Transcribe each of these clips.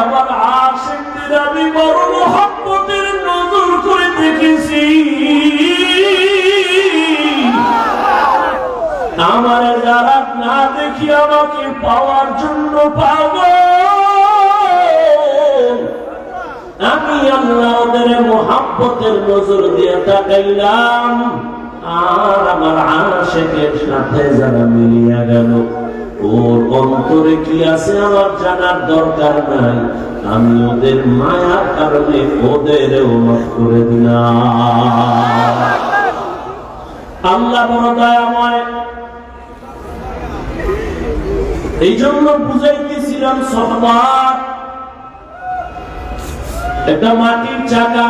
আমার আশেকদের আমি বড় মহাব্বতের নজর করে দেখেছি। আমার যারা না দেখি আমাকে পাওয়ার জন্য পাব আমি আল্লাহ ওদের মহাব্বতের নজর দিয়ে তাকাইলাম, আর আমার আশেকের সাথে যারা মিলিয়া গেল। ওর অন্তরে কি আছে আমার জানার দরকার নাই? আমি ওদের মায়ার কারণে ওদেরও মাফ করে দিলাম। আল্লাহ বড় দয়াময়। এই জন্য বুঝাইতেছিলাম সবার একটা মাটির চাকা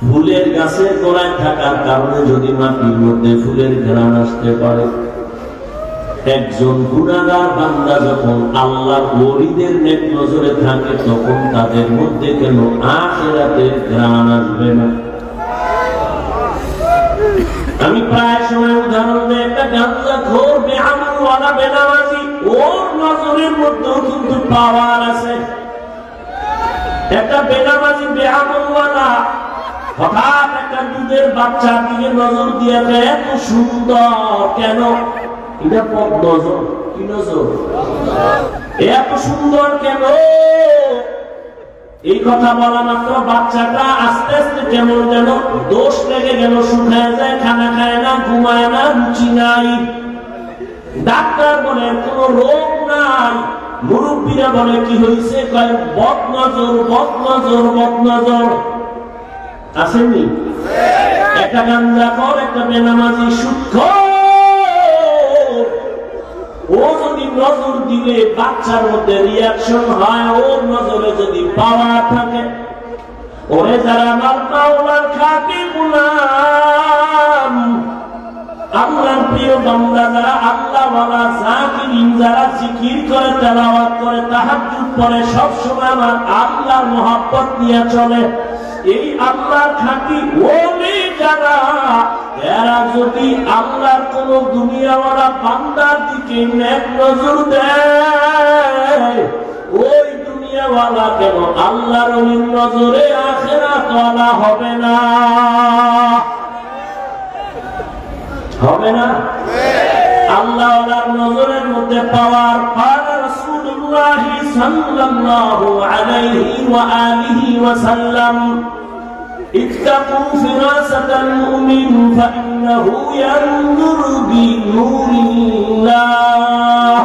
ফুলের গাছের গোড়ায় থাকার কারণে যদি মাটির মধ্যে ফুলের ঘেরান আসতে পারে একজন গুণাগার বান্দা যখন আল্লাহ গরিদের নেক নজরে থাকে তখন তাদের মধ্যে কেন আখেরাতে ঘ্রাণ আসবে না? আমি প্রায় সময় উদাহরণ দিই একটা গাঞ্জা ঘোর বেআমলওয়ালা বেনামাজি ওর নজরের মধ্যেও কিন্তু পাওয়ার আছে। একটা বেনামাজি বেআমলওয়ালা হঠাৎ একটা দুধের বাচ্চার দিকে নজর দিয়ে দেয়, এত সুন্দর কেন এটা পদ নজর কি নজর? এত সুন্দর কেন? এই কথা বলা মাত্র বাচ্চাটা আস্তে আস্তে কেমন যেন দোষ লেগে গেল শুকায় যায় খানা খায় না ঘুমায় না রুচি নাই। ডাক্তার বলে কোন রোগ নাই। মুরব্বীরা বলে কি হয়েছে? কয় বদ নজর বদ নজর বদ নজর। আসেননি একটা গাঞ্জা কর একটা বেনামাজি সূক্ষ্ম নজর দিলে বাচ্চার মধ্যে রিয়াকশন হয়, ওর নজরে যদি পাওয়া থাকে। ওরে যারা আমার মাওলার গুলাম। আল্লাহর প্রিয় বান্দা যারা আল্লাহ ওয়ালা যারা জিকির করে, তেলাওয়াত করে, তাহাজ্জুদ পড়ে সব সময় আমার আল্লাহর মহব্বত নিয়ে চলে। এই আল্লাহ থাকি ওলে যারা এরা যদি আল্লাহর কোন দুনিয়াওয়ালা বান্দার দিকে নেক নজর দেয় ওই দুনিয়াওয়ালা কেন আল্লাহর নজরে আখেরা তলা হবে না? হবে না? হ্যাঁ। আল্লাহ নজরের মধ্যে পাওয়ার পার রাসূলুল্লাহ صلى الله عليه وآله وسلم اتقوا فراسة المؤمن فإنه ينظر بنور الله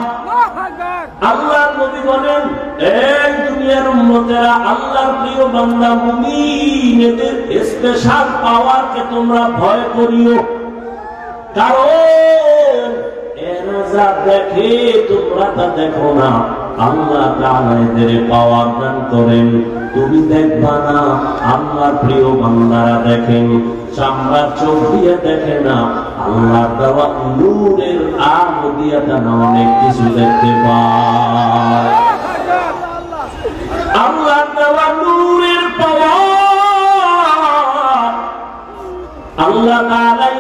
আল্লাহর নবী বলেন এই দুনিয়ার উম্মতেরা আল্লাহর প্রিয় বান্দা মুমিন এদের স্পেশাল পাওয়ারকে তোমরা ভয় করিও কারণ এরা যা দেখে তোমরা তা দেখো না আল্লাহ এদের পাওয়ার দান করেন। তুমি দেখবা না, আল্লাহর প্রিয় বান্দারা দেখেন চামড়ার চোখ দিয়ে দেখে না, আল্লাহর দেওয়া নূরের আলো দিয়ে তারা অনেক কিছু দেখতে পায়। আল্লাহর দেওয়া নূরের পাওয়ার আল্লাহ তাআলাই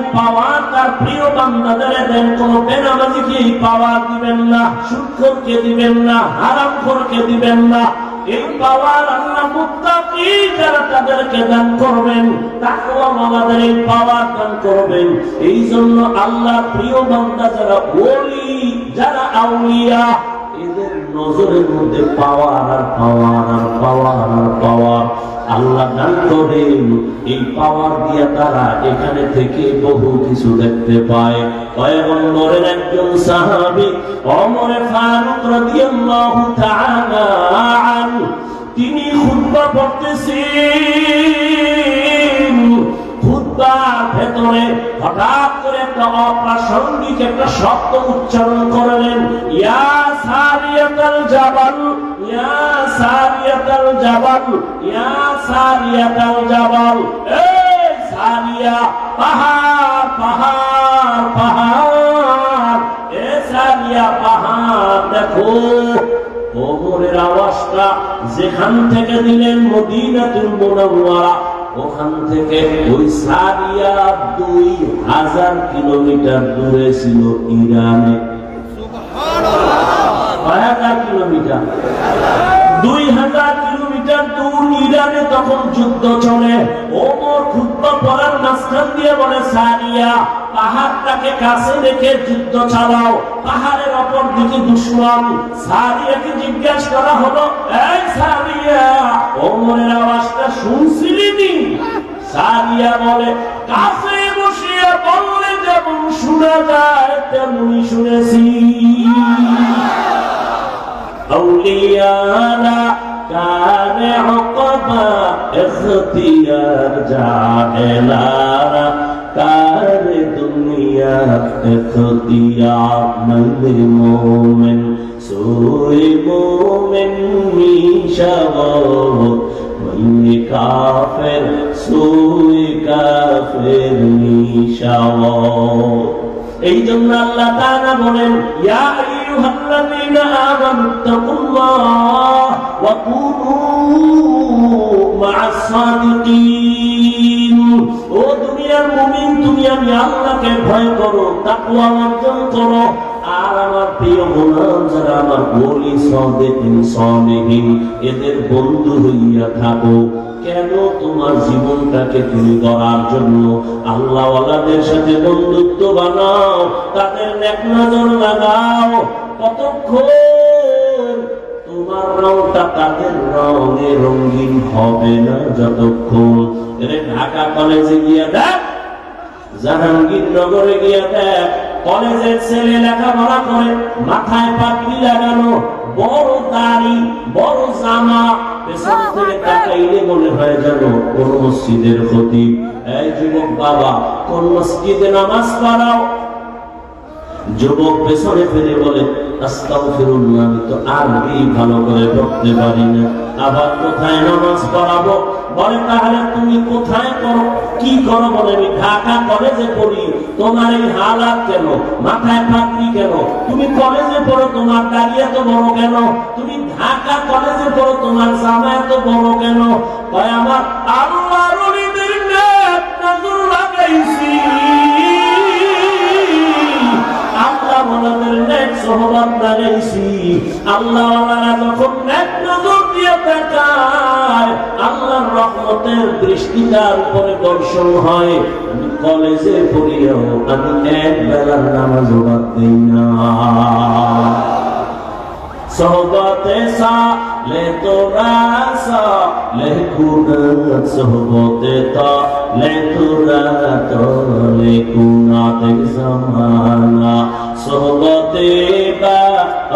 তার প্রিয় বান্দাদের দেন, কোন বেনামাজিকে দিবেন না দিবেন না, হারামখোরকে দিবেন না। এই পাওয়ার আল্লাহ মুত্তাকি যারা তাদেরকে দান করবেন তাকওয়া এই পাওয়ার দান করবেন। এই জন্য আল্লাহ প্রিয় বান্দা যারা ওলি, যারা আউলিয়া, এদের নজরের মধ্যে পাওয়ার আর পাওয়ার আর পাওয়ার আর পাওয়ার। আল্লাহ দান করেন, এই পাওয়ার দিয়া তারা এখানে থেকে বহু কিছু দেখতে পায়। পয়গম্বরের একজন সাহাবী ফারুক রাদিয়াল্লাহু তাআলা তিনি খুতবা পড়তেছেন। খুতবার ভেতরে হঠাৎ করে একটা অপ্রাসঙ্গিক একটা শব্দ উচ্চারণ করলেন দেখো ওমরের আওয়াজটা যেখান থেকে দিলেন মদিনাতুল মুনাওয়ারা ওখান থেকে ওই সারিয়া দুই হাজার কিলোমিটার দূরে ছিল ইরানে। কিলোমিটার? দুই হাজার কিলোমিটার দূর ইরানে তখন যুদ্ধ চলে। পড়ার মাঝখান দিয়ে বলে সানিয়া পাহাড়টাকে কাছে রেখে যুদ্ধ চালাও। পাহাড়ের অপর দিকে দুশ্মন। সারিয়াকে জিজ্ঞাসা করা হলো এই সারিয়া ওমরের আওয়াজটা শুনছিলি নি? সারিয়া বলে কাছে বসিয়া বললে যেমন শোনা যায় তেমনি শুনেছি। আউলিয়ানা কার হকমা, এখতিয়ার জাহেলারা, কার দুনিয়া এখতিয়ার মন্দ মোমেন, সুরে মোমেন মিশাব মন্দ কাফের, সুরে কাফের মিশাব। এই জন্য আল্লাহ তারা বলেন, ইয়া আইয়ুহাল্লাযীনা আমানু তাকুল্লাহ ওয়া কুনু মা'আস সাদিকিন ও দুনিয়ার মুমিন, তুমি আমি আল্লাহকে ভয় করো, তাকওয়া অর্জন করো। আর আমার প্রিয় গোলাম, যারা আমার বলি সাদিকিন সালিহিন এদের বন্ধু হইয়া থাকো। কেন তোমার জীবনটাকে তুমি গড়ার জন্য আল্লাহওয়ালাদের সাথে বন্ধুত্ব বানাও, তাদের নজর লাগাও? কতক্ষণ তোমার রংটা তাদের রঙে রঙিন হবে না যতক্ষণ? ঢাকা কলেজে গিয়া দেখ জাহাঙ্গীরনগরে গিয়া দেখ, কলেজের ছেলে লেখাপড়া করে মাথায় পাগড়ি লাগানো, বড় দাড়ি, বড় জামা আমি তো আরবি ভালো করে পড়তে পারি না। আবার কোথায় নামাজ পড়াবো? বলে, তাহলে তুমি কোথায় করো কি করো? বলে, আমি ঢাকা কলেজে পড়ি। তোমার এই হালাত কেন? মাথায় পাগড়ি কেন? তুমি কলেজে পড়ো, তোমার দাড়ি এত বড় কেন? তুমি ঢাকা কলেজে পড়ো তোমার জামা এত বড় কেন? কয়, আমার আল্লাহর ওলিদের নেক নজর লাগাইছি। আল্লাহ ওনাদের নেক সহবাদ লাগাইছি আল্লাহ যখন নেক নজর দিয়ে তাকায়, আল্লাহর রহমতের উপরে দর্শন হয়। আমি কলেজে পড়িয়াও আমি এক বেলার নামাজ বাদ দিই না। সোহবতে সা লে তোরা সা লে কুনাত সোহবতে তা লে তোরা তো লে কুনাত জামানা সোহবতে বা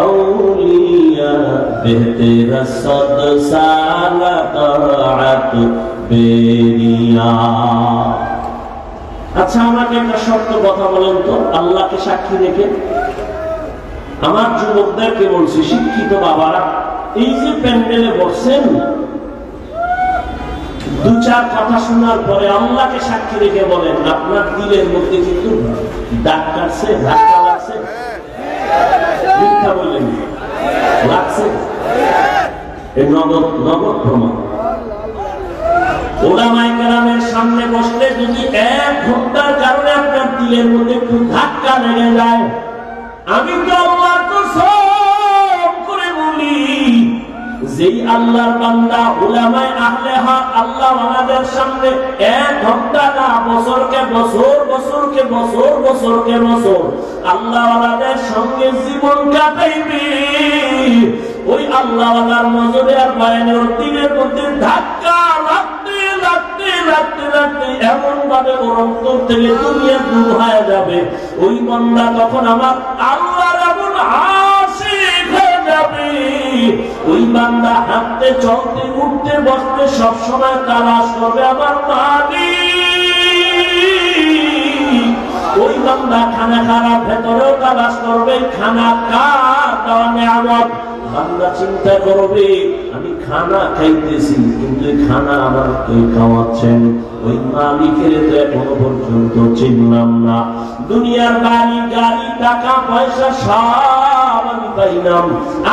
আউলিয়া বেহতে রসদ সালা তাআত বেরিয়া আচ্ছা আমাকে একটা শর্ত কথা বলেন তো, আল্লাহকে সাক্ষী রেখে। আমার যুবকদেরকে বলছি, শিক্ষিত বাবারা, এই যে প্যান্ডেলে বসছেন, দু চার কথা শোনার পরে আল্লাহকে সাক্ষী রেখে বলেন, আপনার দিলের মধ্যে কিন্তু ডাক কাটছে ধাক্কা মিথ্যা বললেন। লাগছে? নগদ নগদ প্রমাণ সামনে বসলে যদি এক ঘণ্টার কারণে আপনার দিলের মধ্যে একটু ধাক্কা লেগে যায় আমি তো আল্লাহর কসম করে বলি, যেই আল্লাহর বান্দা উলামায়ে আহলে হক আল্লাহ আমাদের সামনে এক ঘণ্টা না, বছরকে বছর বছরকে বছর বছরকে বছর আল্লাহ আমাদের সঙ্গে জীবন কাটাইবে। ওই আল্লাহ আল্লাহর নজরে আর বায়নের দিনের মধ্যে ধাক্কা লাগতে লাগতে এমন ভাবে ওর অন্তর থেকে দুনিয়া দূর হয়ে যাবে। ওই বন্দা তখন আমার হয়ে যাবে। ওই বান্দা হাঁটতে, চলতে, উঠতে, বসতে সবসময় তালাশ করবে আমার ওই বান্দা খানা খারাপ ভেতরেও তালাশ করবে, খানা কার দেওয়া নেয়ামত বান্দা চিন্তা করবে, আমি খানা খাইতেছি, কিন্তু খানা আমার কে খাওয়াচ্ছেন ওই মালিকের তো এখনও পর্যন্ত চিনলাম না। দুনিয়ার বাড়ি গাড়ি, টাকা, পয়সা, সব আমি পাইলাম।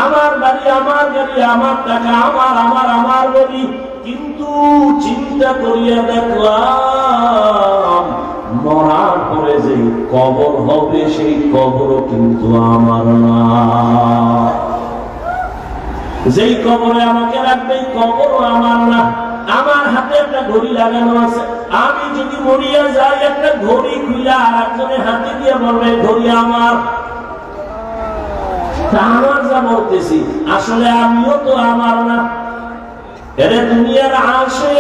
আমার বাড়ি, আমার গাড়ি, আমার টাকা, আমার আমার আমার বাড়ি। কিন্তু চিন্তা করিয়া দেখলাম, মরার পরে যে কবর হবে, সেই কবরও কিন্তু আমার না। যেই কবরে আমাকে রাখবে, কবরও আমার না। আমার হাতে একটা ঘড়ি লাগানো আছে। আমি যদি মরিয়া যাই, একটা ঘড়ি খুলে আর একজনের হাতে দিয়ে বলবে, ঘড়ি আমার। আমার যা বলতেছি, আসলে আমিও তো আমার না। এরে দুনিয়ার আসে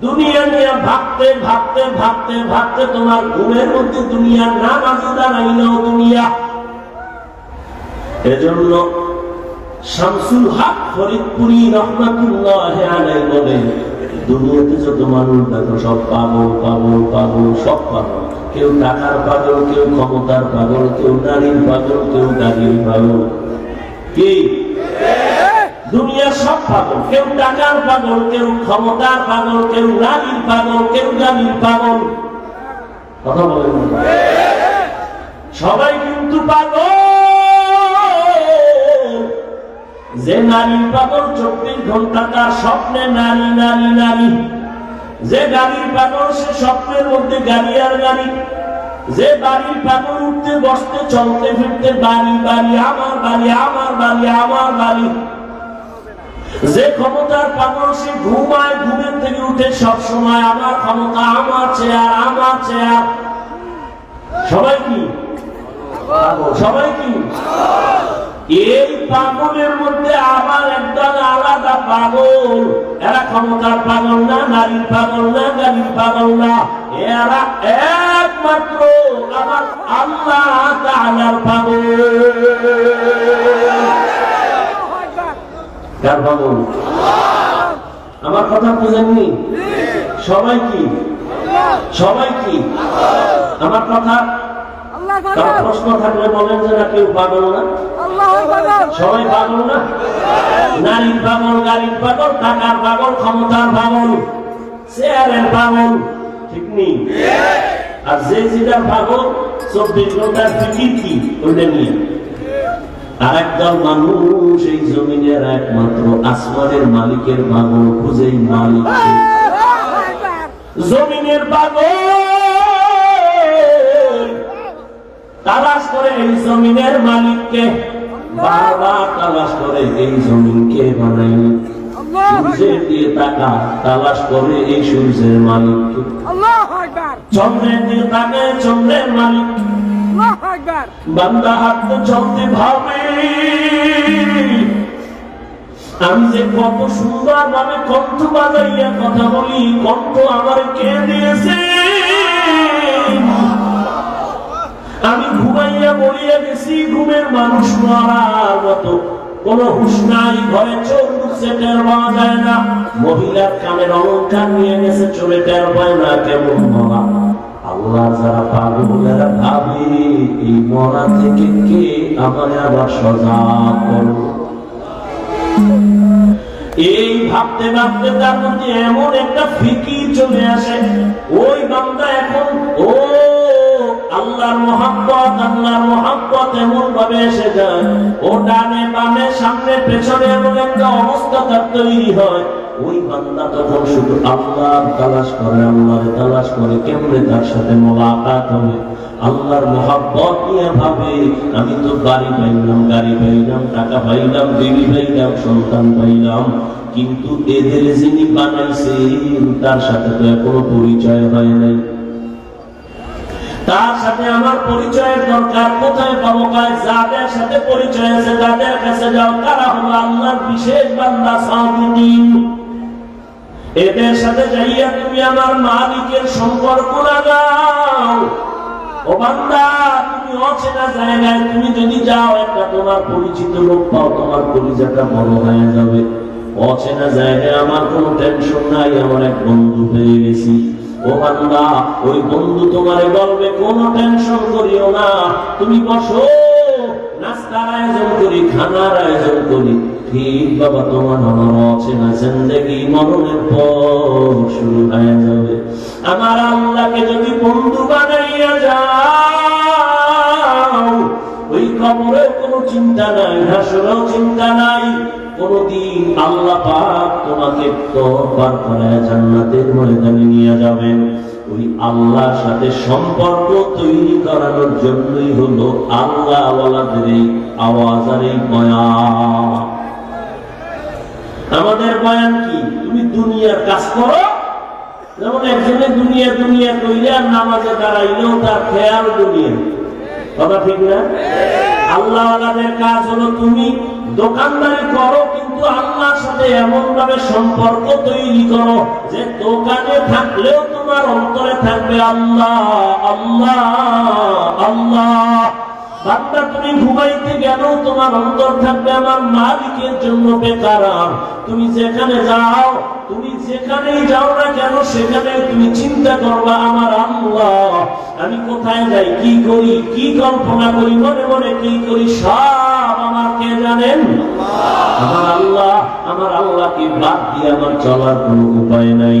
দুনিয়া নিয়ে ভাবতে ভাবতে ভাবতে ভাবতে তোমার ঘুমের মধ্যে দুনিয়ার নাম আছে দাঁড়াইলেও দুনিয়া। এজন্য শামসুল হক ফরিদপুরি রহমাতুল্লাহ আলাই বলে, দুনিয়াতে যত মানুষ দেখো সব পাগল পাগল পাগল, সব পাগল। কেউ টাকার পাগল, কেউ ক্ষমতার পাগল, কেউ নারীর পাগল, কেউ গাড়ির পাগল। কি? দুনিয়ার সব পাগল। কেউ টাকার পাগল, কেউ ক্ষমতার পাগল, কেউ নারীর পাগল, কেউ গাড়ির পাগল। কথা বলেন সবাই কিন্তু পাগল। যে নারী পাগল চব্বিশ ঘণ্টা তার স্বপ্নে নারী নারী নারী। যে গাড়ির পাগল সে স্বপ্নের মধ্যে গাড়ি আর গাড়ি। যে বাড়ির পাগল উঠতে, বসতে, চলতে, ফিরতে, বাড়ি বাড়ি, আমার বাড়ি আমার বাড়ি আমার বাড়ি। যে ক্ষমতার পাগল সে ঘুমায়, ঘুমের থেকে উঠে সব সময় আমার ক্ষমতা, আমার চেয়ার আমার চেয়ার। সবাই কি? সবাই কি? এই পাগলের মধ্যে আবার একদল আলাদা পাগল। এরা ক্ষমতার পাগল না, নারীর পাগল না গাড়ির পাগল না। এরা একমাত্র আমার আল্লাহ তাআলার পাগল। পাগল? আমার কথা বুঝেননি? সবাই কি? সবাই কি? আমার কথা প্রশ্ন থাকলে বলেন যে না কেউ পাগল না। সবাই পাগল না? নারীর পাগল গাড়ির পাগল টাকার পাগল ক্ষমতার পাগল চেয়ারের পাগল ঠিক নেই? আর যে যেটার পাগল চব্বিশ ঘণ্টার ফিকির কি? ওইটা নিয়ে। আর একদল মানুষ এই জমিনের একমাত্র আসমানের মালিকের পাগল খুঁজেই মালিক। জমিনের পাগল। তালাশ করে এই জমিনের মালিককে বারবার তালাশ করে এই জমিনকে বানাইনি সূর্যের দিয়ে টাকা তালাশ করে এই সূর্যের মালিককে। চন্দ্রের দিয়ে তাকে চন্দ্রের মালিক। বান্দা হাঁটতে চলতে ভাবে। আমি যে কত সুন্দর ভাবে কণ্ঠ বাজাইয়া কথা বলি কণ্ঠ আমার কে দিয়েছে? বলিয়া ঘুমের মানুষ মরার মতো। কোন হুশ নাই, ঘরে চোর ঢুকছে পাওয়া যায় না। মহিলার কানের অলঙ্কার নিয়ে গেছে চলে টের পায় না কেমন মরা। আল্লাহ যারা পাগল, এরা ভাবে, এই মরা থেকে কে আমার আবার সজা করো এই ভাবতে ভাবতে তার মধ্যে এমন একটা ফিকির চলে আসে। ওই বান্দা এখন, ও আল্লাহর মহাব্বত আল্লাহর মহাব্বত এমন ভাবে এসে যায়। ও ডানে বামে, সামনে, পেছনে এমন একটা অবস্থা তার তৈরি হয়। ওই বান্দা তখন শুধু আল্লাহর তালাশ করে, আল্লাহর তালাশ করে কেমনে তার সাথে মোলাকাত হবে? আল্লাহর মহাব্বত নিয়ে ভাবে, আমি তো বাড়ি পাইলাম, গাড়ি পাইলাম, টাকা পাইলাম, বিবি পাইলাম, সন্তান পাইলাম। কিন্তু এদের যিনি বানাইছেন, তার সাথে তো এখনও পরিচয় হয় নাই। তার সাথে আমার পরিচয়ের দরকার। কোথায় পাবো কাজ? যাদের সাথে পরিচয় আছে, তাদের কাছে যাও। তারা হলো আল্লাহর বিশেষ বান্দা সাউদিন এদের সাথে যাইয়া তুমি আমার মালিকের সম্পর্ক লাগাও। ও বান্দা, তুমি অচেনা জায়গায় তুমি যদি যাও, একটা তোমার পরিচিত লোক পাও, তোমার পরিচয়টা বড় হয়ে যাবে। অচেনা জায়গায় আমার কোনো টেনশন নাই, আমার এক বন্ধু পেয়ে গেছি। ও ওই বন্ধু তোমারে বলবে, কোনো টেনশন করিও না। তুমি বসো, নাস্তার আয়োজন করি, খানার আয়োজন করি। ঠিক বাবা, তোমার আমার অচেনা জিন্দগি মরণের পর শুরু হয়ে যাবে। আমার আল্লাহকে যদি বন্ধু বানাইয়া যাও, ওই কবরে কোনো চিন্তা নাই, হাসরেও চিন্তা নাই। কোনদিন আল্লাহ পাক তোমাকে তো করে জান্নাতের ময়দানে নিয়ে যাবেন। ওই আল্লাহর সাথে সম্পর্ক তৈরি করানোর জন্যই হলো আল্লাহ আওয়ালাদের এই আওয়াজ আর এই আমাদের বয়ান কি? তুমি দুনিয়ার কাজ করো। যেমন একজনে দুনিয়া দুনিয়া কইলে আর নামাজে দাঁড়াইলেও তার খেয়াল দুনিয়া। কথা ঠিক না? আল্লাহ আল্লাহের কাজ হলো তুমি দোকানদারি করো, কিন্তু আল্লাহর সাথে এমন ভাবে সম্পর্ক তৈরি করো যে দোকানে থাকলেও তোমার অন্তরে থাকবে আল্লাহ আল্লাহ আল্লাহ। বান্দা তুমি ঘুমাইতে গেলেও তোমার অন্তর থাকবে আমার মালিকের জন্য বেকার। তুমি যেখানে যাও তুমি যেখানেই যাও না কেন সেখানে তুমি চিন্তা করবা আমার আল্লাহ আমি কোথায় যাই কি করি কি কল্পনা করি মনে মনে কি করি সব আমার কে জানেন? আমার আল্লাহ আমার আল্লাহকে বাদ দিয়ে আমার চলার কোনো উপায় নাই।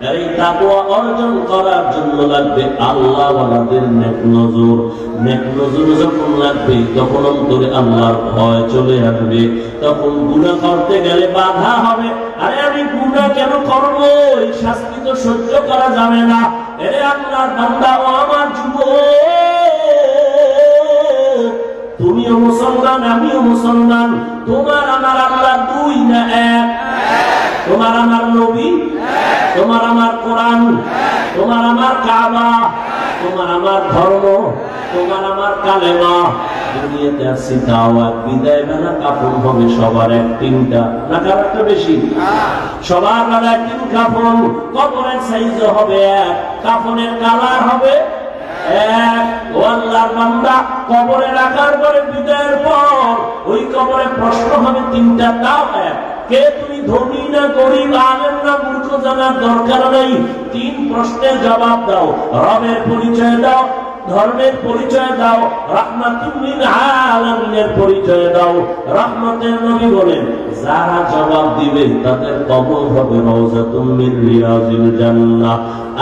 এই তাকওয়া অর্জন করার জন্য লাগবে আল্লাহ নেক নজর। নেক নজর যখন লাগবে, তখন অন্তরে আল্লাহর ভয় চলে আসবে। তখন গুনাহ করতে গেলে বাধা হবে। আরে আমি গুনাহ কেন করব? এই শাস্তি তো সহ্য করা যাবে না। এরে বান্দা, ও আমার যুবক। তুমিও মুসলমান, আমিও মুসলমান। তোমার, আমার আল্লাহ দুই না এক। তোমার আমার নবী? তোমার আমার কোরআন? তোমার আমার কাবা? তোমার আমার ধর্ম? তোমার আমার কালেমা? সবার কার কবরের সাইজ হবে এক কাপড়ের কালার হবে কবরে রাখার পরে বিদায়ের পর ওই কবরে প্রশ্ন হবে তিনটা, তাও এক। কে তুমি ধনী না গরিব আলেম না মূর্খ জানার দরকার নেই। তিন প্রশ্নের জবাব দাও। রবের পরিচয় দাও, ধর্মের পরিচয় দাও পরিচয় দাও। রহমতের নবী বলেন, যারা জবাব দিবে তাদের কবর হবে রওজাতুম মিন রিয়াজিল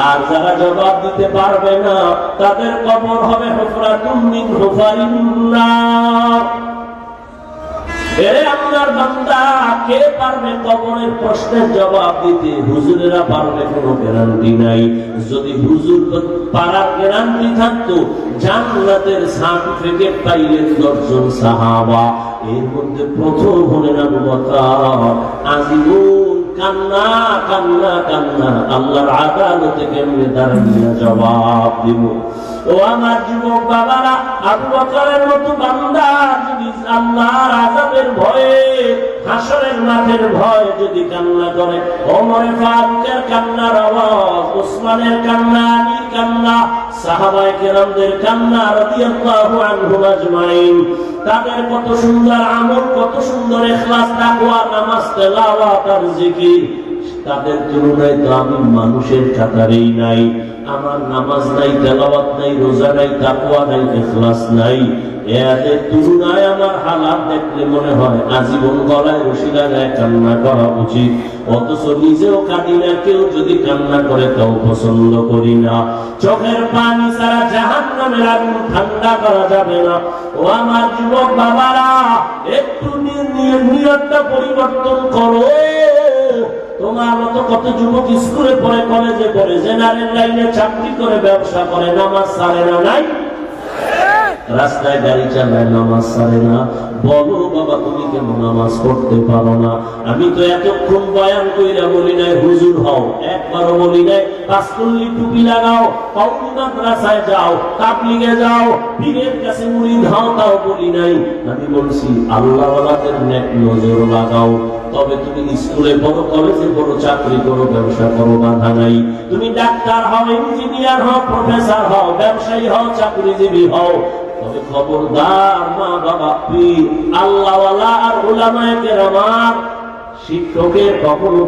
আর যারা জবাব দিতে পারবে না, তাদের কবর হবে হুফরাতুম কোনো গ্যারান্টি নাই। যদি হুজুর পারার গ্যারান্টি থাকতো, জান্নাতের সার্টিফিকেট সাহাবা। এর মধ্যে প্রথম হলেন আজীবন কান্না কান্না কান্না। আল্লাহর আদালতে কেমনে দাঁড়িয়ে জবাব দিব। ও আমার যুবক বাবারা, আবু বকরের মতো বান্দা যদি আল্লাহর আজাবের ভয়ে হাসরের মাঠের ভয় যদি কান্না করে, ওমরে ফারুকের কান্নার আওয়াজ, উসমানের কান্না, আলীর কান্না, সাহাবায়ে কেরামদের কান্না রাদিয়াল্লাহু আনহুম আজমাইন। তাদের কত সুন্দর আমল, কত সুন্দর ইখলাস তাকওয়া, নামাজ, তেলাওয়াত আর জিকির। তাদের তুলনায় তো আমি মানুষের কাতারেই নাই। আমার নামাজ নাই, তেলাওয়াত নাই, রোজা নাই, তাকওয়া নাই ইখলাস নাই। এদের তুলনায় আমার হালাত দেখলে মনে হয় আজীবন গলায় কান্না করা উচিত। অথচ নিজেও কাঁদি না, কেউ যদি কান্না করে তাও পছন্দ করি না। চোখের পানি ছাড়া জাহান নামের আগুন ঠান্ডা করা যাবে না। ও আমার যুবক বাবারা, একটু নিয়তটা পরিবর্তন করো। তোমার মতো কত যুবক স্কুলে পড়ে, কলেজে পড়ে জেনারেল লাইনে চাকরি করে, ব্যবসা করে, নামাজ সারে না, নাই? রাস্তায় গাড়ি চালায় নামাজ সারে না। বলো বাবা, তুমি কেন নামাজ পড়তে পারো না? আমি তো এতক্ষণ বয়ান কইরা বলি নাই, হুজুর হও। একবারও বলি নাই পাঁচকল্লি টুপি লাগাও কৌমি মাদ্রাসায় যাও, তাবলিগে যাও, পীরের কাছে মুড়ি ধাও, তাও বলি নাই। আমি বলছি আল্লাহ ওয়ালাদের নেক নজর লাগাও। তবে তুমি স্কুলে বড় কলেজে বড় চাকরি করো, ব্যবসা করো, বাধা নাই। তুমি ডাক্তার হও, ইঞ্জিনিয়ার হও, প্রফেসর হও, ব্যবসায়ী হও, চাকরিজীবী হও। খবরদার মা বাবা আল্লাহওয়ালা আর কেরামার শিক্ষকের কখনো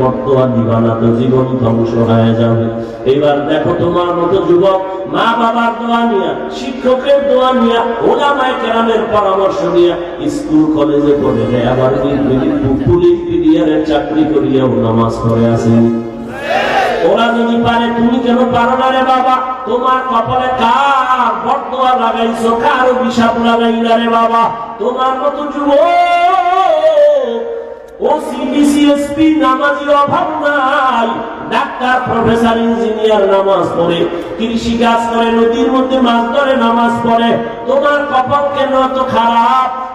বর্তমান দিবা না তো জীবন ধ্বংস হয়ে যাবে। এবার দেখো তোমার মতো যুবক, মা বাবার দোয়া নিয়া, শিক্ষকের দোয়া নিয়া ওলামায় কেরামের পরামর্শ নিয়া স্কুল, কলেজে পড়ে আবার পুলিশ পিডিয়ারের চাকরি করিয়াও নামাজ পড়ে আসেন ওরা যদি পারে, তুমি কেন পারো না রে বাবা। তোমার কপালে কার বর্তমান লাগাইছো, কার অভিশাপ লাগাইলা রে বাবা। তোমার মতো যুব ও অভাব নাই। ডাক্তার, প্রফেসর, ইঞ্জিনিয়ার নামাজ পড়ে, কৃষি কাজ করে, নদীর মধ্যে মাছ ধরে, নামাজ পড়ে। তোমার কপাল কেন এত খারাপ?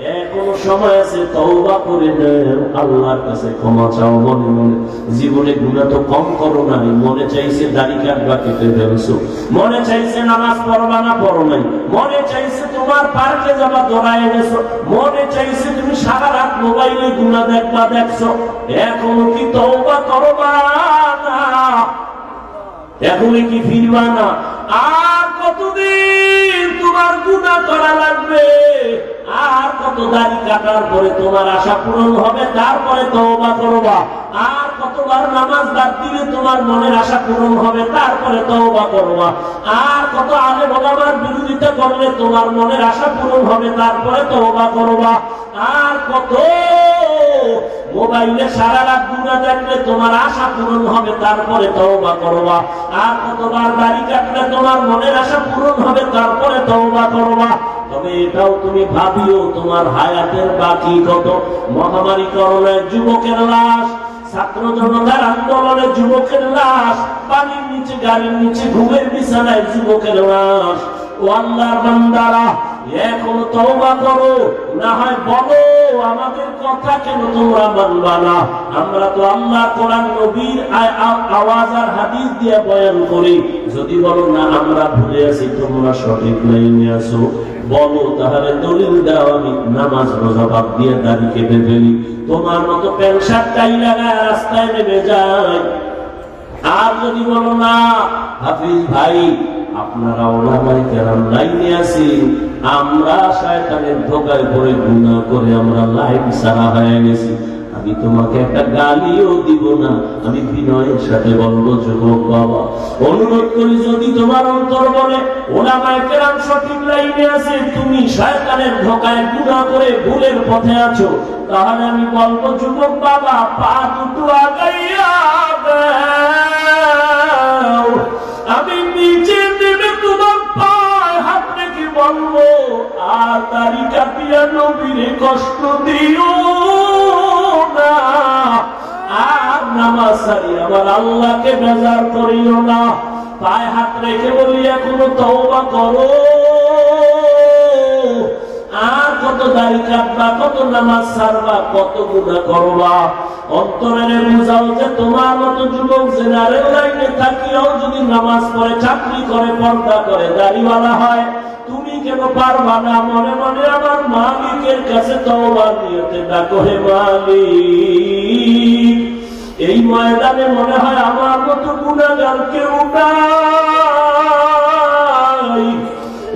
এখনও সময় আছে জীবনে গুণা তো কম করো নাই। মনে চাইছে দাড়ি কাটবা কেটে ফেলছো। মনে চাইছে নামাজ পড়বা না পড়ো নাই। মনে চাইছে তোমার পার্কে যাবা দৌড়ায় এনেছো। মনে চাইছে তুমি সারা রাত মোবাইলে গুণা দেখবা দেখছ। এখনও কি তওবা করবা না? এখনই কি ফিরবা না? আর কতদিন তোমার গুণা করা লাগবে? আর কত দাড়ি কাটার পরে তোমার আশা পূরণ হবে, তারপরে তওবা করবা। আর কতবার নামাজ বাদ দিলে তোমার মনের আশা পূরণ হবে, তারপরে তওবা করবা। আর কত আগে ভগবান বিরোধিতা করলে তোমার মনের আশা পূরণ হবে, তারপরে তওবা করবা। আর কত মোবাইলে সারা রাত গুণা দেখলে তোমার আশা পূরণ হবে, তারপরে তওবা করবা। আর কতবার দাড়ি কাটলে তোমার মনের আশা পূরণ হবে, তারপরে তওবা করবা। তবে এটাও তুমি ভাবিও, তোমার হায়াতের বাকি কত? মহামারী করোনায় যুবকের লাশ ছাত্র জনতার আন্দোলনে যুবকের লাশ, পানির নিচে, গাড়ির নিচে, ঘুমের বিছানায় যুবকের লাশ। ও আল্লাহর বান্দারা তওবা করো, না হয় বলো, আমাদের কথা কেন তোমরা মানবা না? আমরা তো আল্লাহ, কোরআন, নবীর আওয়াজ আর হাদিস দিয়ে বয়ান করি। যদি বলো না, আমরা ভুলে আছি, তোমরা সঠিক লাইনে আসো বলো তাহলে দলিল দাও, আমি নামাজ রোজা বাদ দিয়ে ফেলি তোমার মতো টাই রাস্তায় নেমে যায়। আর যদি বলো না, হাফিজ ভাই, আপনারা ওলামাই কেরাম লাইনে আছি আমরা শয়তানের ধোকায় পড়ে গুণা করে আমরা লাইন সারা হয়ে গেছি। আমি তোমাকে একটা গালিও দিব না। আমি বিনয়ের সাথে বলব, যুবক বাবা, অনুরোধ করি যদি তোমার অন্তর বলে ওলামায় কেরাম সঠিক লাইনে আছে, তুমি ধোকায় গুনাহ করে ভুলের পথে আছো, তাহলে আমি যুবক বাবা, পা দুটো আগাইয়া আমি নিচে দেবে তোমার পায় হাত রেখে বলব, আর নবীরে কষ্ট দিও। নামাজ আল্লাহকে বেজার করিও না। পায়ে হাত রেখে বলি, এখনও তওবা করো। আর কত দাড়ি কাটবা, কত নামাজ সারবা কত গুণা করবা। অন্তরের বুঝাও যে তোমার মতো যুবক জেনারেল লাইনে থাকিও যদি নামাজ পড়ে, চাকরি করে, পর্দা করে, দাড়িওয়ালা হয়, তুমি কেন পারবা না? মনে মনে আমার মালিকের কাছে তওবা ডাকো হে এই ময়দানে মনে হয় আমার মতো গুণাগার কেউ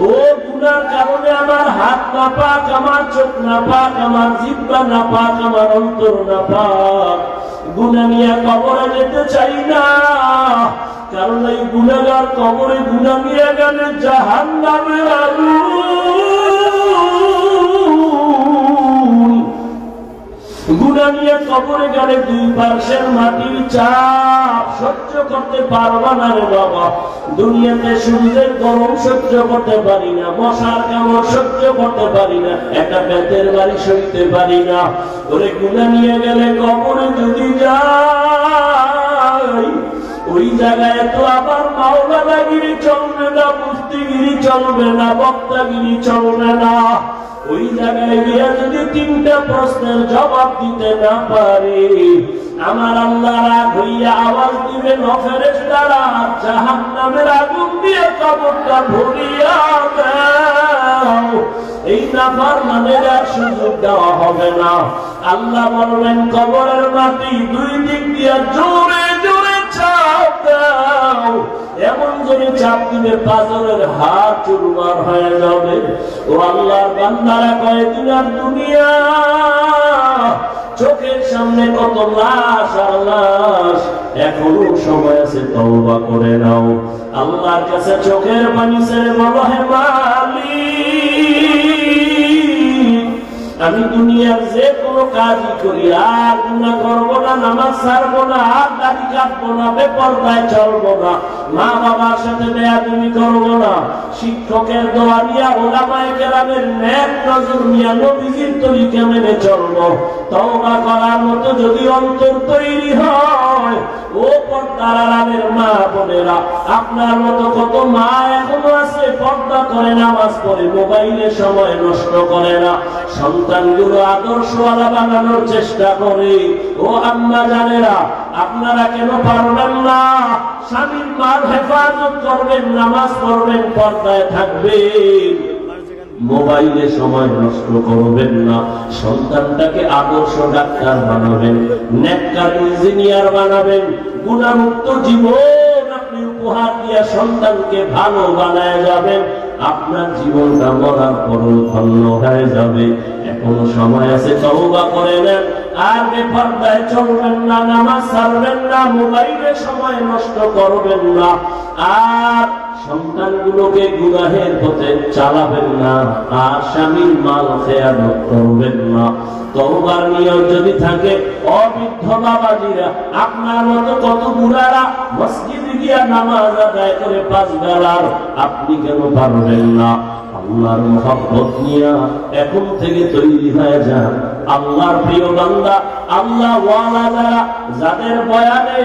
ও গুনার কারণে আমার হাত না পাক আমার চোখ না পাক আমার জিব্বা না পাক আমার অন্তর না পাক গুনা নিয়ে কবরে যেতে চাই না। কারণ এই গুনাগার কবরে গুনা নিয়ে গেলে জাহান নামের আগুন গুণা নিয়ে কবরে গেলে দুই পার্শ্বের মাটির চাপ করতে পারবা না রে বাবা। দুনিয়াতে সূর্যের একটা বেতের বাড়ি সইতে পারি না। ওরে নিয়ে গেলে কবরে যদি যাই, ওই জায়গায় তো আবার মাওলানাগিরি চলবে না মুফতিগিরি চলবে না বক্তাগিরি চলবে না। ওই জায়গায় গিয়া যদি তিনটা প্রশ্নের জবাব দিতে না পারি, আমার আল্লাহ রাগ হইয়া আওয়াজ দিবে নফেরেস দ্বারা জাহান নামের আগুন দিয়ে কবরটা ভরিয়া এই নাফার মানে আর সুযোগ দেওয়া হবে না। আল্লাহ বলবেন, কবরের মাটি দুই দিক দিয়ে জোরে জোরে চাপ দাও। এমন জোরে চাপ দিবে পাথরের হাত চুরমার হয়ে যাবে। ও আল্লাহর বান্দারা কয়েকদিন আর দুনিয়া, চোখের সামনে কত লাশ আর লাশ, এখনও সময় আছে, তওবা করে নাও। আল্লাহর কাছে চোখের পানি ছেড়ে বলো, হে মালিক, আমি দুনিয়ার যে কোনো কাজই করি, আর গুণা করব না, নামাজ ছাড়বো না, আর দাড়ি কাটবো না, বেপরদায় চলবো না মা বাবার সাথে বেয়াদুমি করব না। শিক্ষকের কেরামের ন্যাক নজর নবীজির তরিকে মেনে তওবা করার মতো যদি অন্তর তৈরি হয়, ও মা বোনেরা, আপনার মতো কত মা এখনও আছে, পর্দা করে নামাজ পড়ে, মোবাইলে সময় নষ্ট করে না। সন্তানগুলো আদর্শওয়ালা বানানোর চেষ্টা করে। ও আম্মা জানেরা, আপনারা কেন পারবেন না? স্বামীর মার হেফাজত করবেন, নামাজ পড়বেন, পর্দায় থাকবেন। মোবাইলে সময় নষ্ট করবেন না। সন্তানটাকে আদর্শ ডাক্তার বানাবেন, নেককার ইঞ্জিনিয়ার বানাবেন। গুণামুক্ত জীবন আপনি উপহার দিয়া সন্তানকে ভালো বানায় যাবেন। আপনার জীবনটা মরার পরও ধন্য হয়ে যাবে। এখনও সময় আছে, তওবা করে নেন। আর বেপরদায় চলবেন না, নামাজ না, মোবাইলে সময় নষ্ট করবেন না, আর সন্তানগুলোকে গুনাহের পথে চালাবেন না, আর স্বামীর মাল করবেন না। যদি থাকে, অবৃদ্ধ বাবাজিরা, আপনার মতো কত বুড়ারা মসজিদে গিয়া নামাজ আদায় করে পাঁচ বেলার, আপনি কেন পারবেন না? আল্লাহর মোহাম্মত নিয়া এখন থেকে তৈরি হয়ে যান। আল্লাহর প্রিয় বান্দা আল্লাহ যাদের বয়ানে